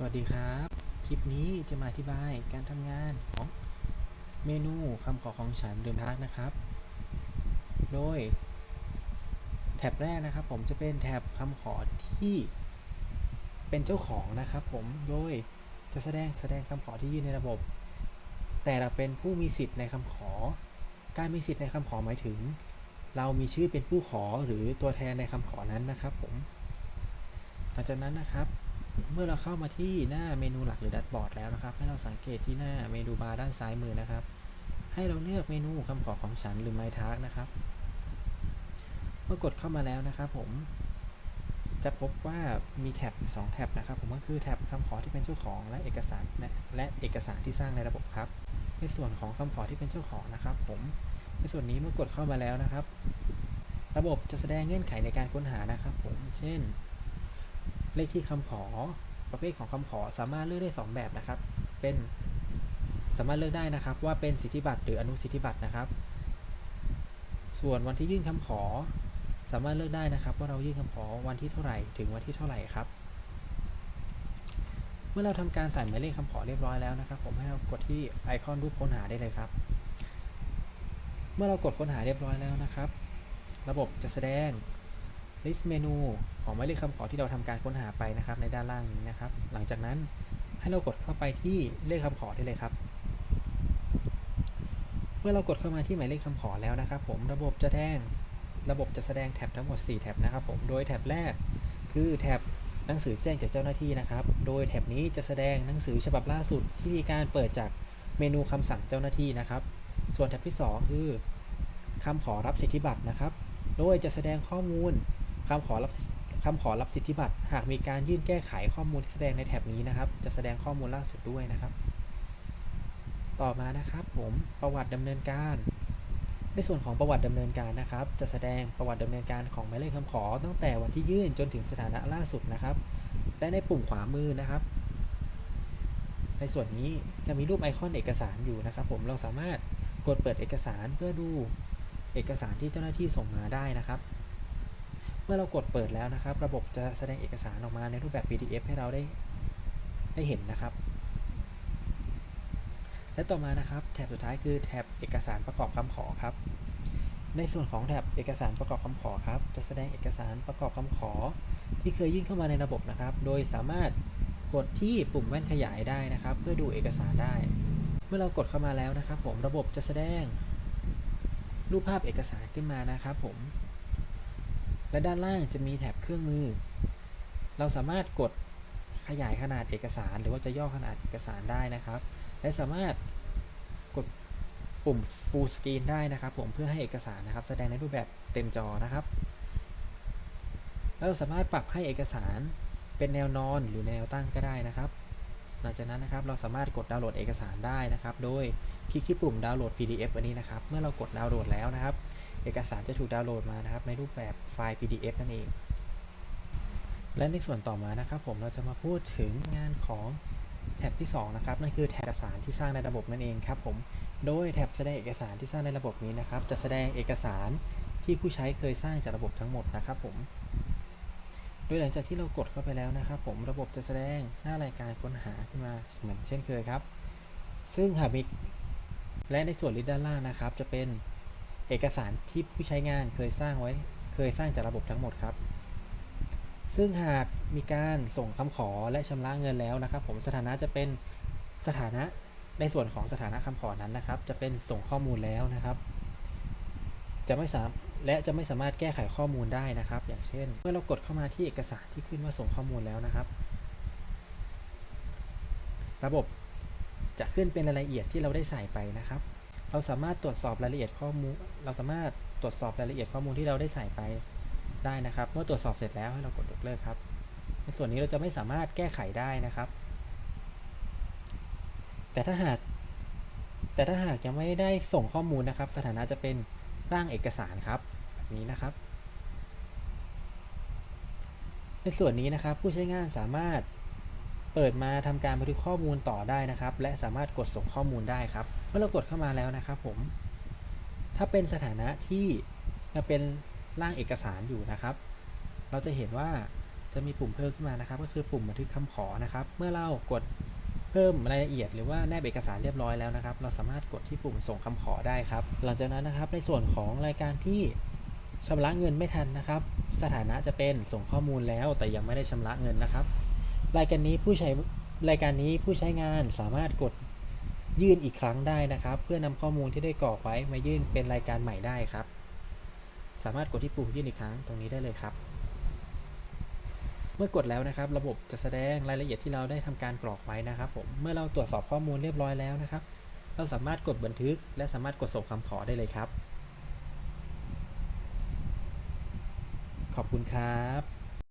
สวัสดีครับ คลิปนี้จะมาอธิบายการทำงานของเมนูคำขอของฉันเดิมพักนะครับ โดย แท็บแรกนะครับ ผมจะเป็นแท็บคำขอที่เป็นเจ้าของนะครับ ผม โดยจะแสดงแสดงคำขอที่ยื่นในระบบ แต่เราเป็นผู้มีสิทธิ์ในคำขอ การมีสิทธิ์ในคำขอหมายถึง เรามีชื่อเป็นผู้ขอหรือตัวแทนในคำขอนั้นนะครับ ผม หลังจากนั้นนะครับ เมื่อเราเข้ามาที่หน้าเมนูหลักหรือดัชบอร์ดแล้วนะครับ ให้เราสังเกตที่หน้าเมนูบาร์ด้านซ้ายมือนะครับ ให้เราเลือกเมนูคำขอของฉันหรือ My Task นะครับ เมื่อกดเข้ามาแล้วนะครับผม จะพบว่ามีแท็บ2แท็บนะครับ ผมก็คือแท็บคำขอที่เป็นเจ้าของและเอกสารและและเอกสารที่สร้างในระบบครับ ในส่วนของคำขอที่เป็นเจ้าของนะครับ ผมในส่วนนี้เมื่อกดเข้ามาแล้วนะครับ ระบบจะแสดงเงื่อนไขในการค้นหานะครับ ผม เช่น เลขที่คำขอ ประเภทของคำขอสามารถเลือกได้ 2 แบบนะครับ เป็นสามารถเลือกได้นะครับ ว่าเป็นสิทธิบัตรหรืออนุสิทธิบัตรนะครับ ส่วนวันที่ยื่นคำขอ สามารถเลือกได้นะครับ ว่าเรายื่นคำขอวันที่เท่าไหร่ถึงวันที่เท่าไหร่ครับ เมื่อเราทำการใส่หมายเลขคำขอเรียบร้อยแล้วนะครับ ผมให้เรากดที่ไอคอนรูปค้นหาได้เลยครับ เมื่อเรากดค้นหาเรียบร้อยแล้วนะครับ ระบบจะแสดง list เมนูของหมายเลขคำขอที่เราทำการค้นหาไปนะครับ ในด้านล่างนี้นะครับ หลังจากนั้นให้เรากดเข้าไปที่เลขคำขอได้เลยครับ เมื่อเรากดเข้ามาที่หมายเลขคำขอแล้วนะครับ ผมระบบจะแจ้งระบบจะแสดงแท็บทั้งหมด 4 แท็บนะครับผม โดยแท็บแรกคือแท็บหนังสือแจ้งจากเจ้าหน้าที่นะครับ โดยแท็บนี้จะแสดงหนังสือฉบับล่าสุดที่มีการเปิดจากเมนูคำสั่งเจ้าหน้าที่นะครับ ส่วนแท็บที่ 2 คือคำขอรับสิทธิบัตรนะครับ โดยจะแสดงข้อมูล คำขอรับคำขอรับสิทธิบัตร หากมีการยื่นแก้ไขข้อมูลที่แสดงในแท็บนี้นะครับ จะแสดงข้อมูลล่าสุดด้วยนะครับ ต่อมานะครับ ผมประวัติดำเนินการ ในส่วนของประวัติดำเนินการนะครับ จะแสดงประวัติดำเนินการของหมายเลขคำขอ ตั้งแต่วันที่ยื่นจนถึงสถานะล่าสุดนะครับ และในปุ่มขวามือนะครับ ในส่วนนี้จะมีรูปไอคอนเอกสารอยู่นะครับ ผมเราสามารถกดเปิดเอกสารเพื่อดูเอกสารที่เจ้าหน้าที่ส่งมาได้นะครับ เมื่อเรากดเปิดแล้วนะครับ ระบบจะแสดงเอกสารออกมาในรูปแบบ PDF ให้เราได้ได้เห็นนะครับ และต่อมานะครับ แถบสุดท้ายคือแถบเอกสารประกอบคำขอครับ ในส่วนของแถบเอกสารประกอบคำขอครับ จะแสดงเอกสารประกอบคำขอ ที่เคยยื่นเข้ามาในระบบนะครับ โดยสามารถกดที่ปุ่มแว่นขยายได้นะครับ เพื่อดูเอกสารได้ เมื่อเรากดเข้ามาแล้วนะครับ ผมระบบจะแสดงรูปภาพเอกสารขึ้นมานะครับ ผม และด้านล่างจะมีแถบเครื่องมือ เราสามารถกดขยายขนาดเอกสาร หรือว่าจะย่อขนาดเอกสารได้นะครับ และสามารถกดปุ่ม full screen ได้นะครับ ผมเพื่อให้เอกสารนะครับ แสดงในรูปแบบเต็มจอนะครับแล้วเราสามารถปรับให้เอกสารเป็นแนวนอนหรือแนวตั้งก็ได้นะครับ หลังจากนั้นนะครับเราสามารถกดดาวน์โหลดเอกสารได้นะครับ โดยคลิกที่ปุ่มดาวน์โหลด PDF อันนี้นะครับ เมื่อเรากดดาวน์โหลดแล้วนะครับ เอกสารจะถูกดาวน์โหลดมานะครับ ในรูปแบบไฟล์ PDF นั่นเอง และในส่วนต่อมานะครับ ผมเราจะมาพูดถึงงานของแท็บที่ 2 นะครับ นั่นคือแท็บเอกสารที่สร้างในระบบนั่นเองครับผม โดยแท็บแสดงเอกสารที่สร้างในระบบนี้นะครับ จะแสดงเอกสารที่ผู้ใช้เคยสร้างจากระบบทั้งหมดนะครับผม โดยหลังจากที่เรากดเข้าไปแล้วนะครับผม ระบบจะแสดงหน้ารายการค้นหาขึ้นมาเหมือนเช่นเคยครับ ซึ่งหากมีและในส่วนลิสต์ด้านล่างนะครับ จะเป็น เอกสารที่ผู้ใช้งานเคยสร้างไว้ เคยสร้างจากระบบทั้งหมดครับ ซึ่งหากมีการส่งคำขอและชำระเงินแล้วนะครับ ผมสถานะจะเป็นสถานะในส่วนของสถานะคำขอนั้นนะครับ จะเป็นส่งข้อมูลแล้วนะครับ จะไม่สามและจะไม่สามารถแก้ไขข้อมูลได้นะครับ อย่างเช่น เมื่อเรากดเข้ามาที่เอกสารที่ขึ้นว่าส่งข้อมูลแล้วนะครับ ระบบจะขึ้นเป็นรายละเอียดที่เราได้ใส่ไปนะครับ เราสามารถตรวจสอบรายละเอียดข้อมูล เราสามารถตรวจสอบรายละเอียดข้อมูลที่เราได้ใส่ไปได้นะครับ เมื่อตรวจสอบเสร็จแล้วให้เรากดยกเลิกครับ ในส่วนนี้เราจะไม่สามารถแก้ไขได้นะครับ แต่ถ้าหาก แต่ถ้าหากยังไม่ได้ส่งข้อมูลนะครับ สถานะจะเป็นร่างเอกสารครับแบบนี้นะครับ ในส่วนนี้นะครับผู้ใช้งานสามารถ เปิดมาทำการบันทึกข้อมูลต่อได้นะครับ และสามารถกดส่งข้อมูลได้ครับ เมื่อเรากดเข้ามาแล้วนะครับผม ถ้าเป็นสถานะที่เป็นร่างเอกสารอยู่นะครับ เราจะเห็นว่าจะมีปุ่มเพิ่มขึ้นมานะครับ ก็คือปุ่มบันทึกคำขอนะครับ เมื่อเรากดเพิ่มรายละเอียดหรือว่าแนบเอกสารเรียบร้อยแล้วนะครับ เราสามารถกดที่ปุ่มส่งคำขอได้ครับ หลังจากนั้นนะครับ ในส่วนของรายการที่ชำระเงินไม่ทันนะครับ สถานะจะเป็นส่งข้อมูลแล้วแต่ยังไม่ได้ชำระเงินนะครับ รายการนี้ผู้ใช้รายการนี้ผู้ใช้งานสามารถกดยื่นอีกครั้งได้นะครับ เพื่อนำข้อมูลที่ได้กรอกไว้มายื่นเป็นรายการใหม่ได้ครับ สามารถกดที่ปุ่มยื่นอีกครั้งตรงนี้ได้เลยครับ เมื่อกดแล้วนะครับ ระบบจะแสดงรายละเอียดที่เราได้ทำการกรอกไว้นะครับผมเมื่อเราตรวจสอบข้อมูลเรียบร้อยแล้วนะครับ เราสามารถกดบันทึก และสามารถกดส่งคำขอได้เลยครับ ขอบคุณครับ